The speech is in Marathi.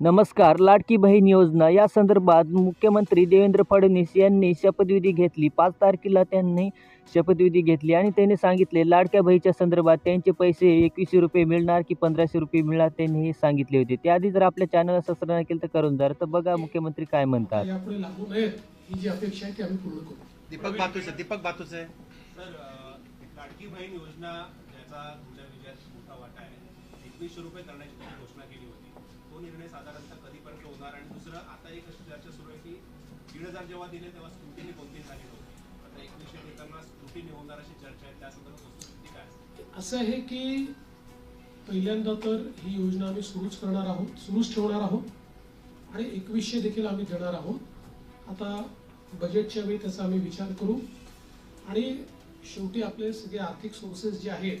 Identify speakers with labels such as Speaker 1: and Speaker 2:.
Speaker 1: नमस्कार लाडकी बहीण योजना. या संदर्भात मुख्यमंत्री देवेंद्र फडणवीस यांनी शपथविधी घेतली. पाच तारखेला त्यांनी शपथविधी घेतली आणि त्यांनी सांगितले लाडक्या बहीच्या संदर्भात त्यांचे पैसे एकवीसशे रुपये मिळणार की पंधराशे रुपये मिळणार त्यांनी हे सांगितले होते. त्याआधी जर आपल्या चॅनलला सबस्क्राईब नाही केलं तर करून जा तर बघा मुख्यमंत्री काय म्हणतात.
Speaker 2: यापुढे लागू नयेत. ही जी अपेक्षा आहे ती आम्ही पूर्ण करू.
Speaker 3: दीपक बातूचे दीपक बातूचे
Speaker 4: सर अ, लाडकी बहीण योजना ज्याचा तुमच्या विजयात मोठा वाटा आहे. एकवीसशे रुपये करण्याची घोषणा साधारणतः कधीपर्यंत होणार आणि दुसरं आता एक अशी चर्चा सुरू आहे की दीड हजार जेव्हा दिले तेव्हा स्क्रुटिनी कोणती झाली होती? आता एकवीसशे देताना स्क्रुटिनी होणार अशी चर्चा आहे त्या संदर्भात वस्तुस्थिती काय
Speaker 2: असं आहे की पहिल्यांदा तर ही योजना आम्ही सुरूच करणार आहोत सुरूच ठेवणार आहोत आणि एकवीसशे देखील आम्ही देणार आहोत. आता बजेटच्या वेळी त्याचा आम्ही विचार करू आणि शेवटी आपले सगळे आर्थिक सोर्सेस जे आहेत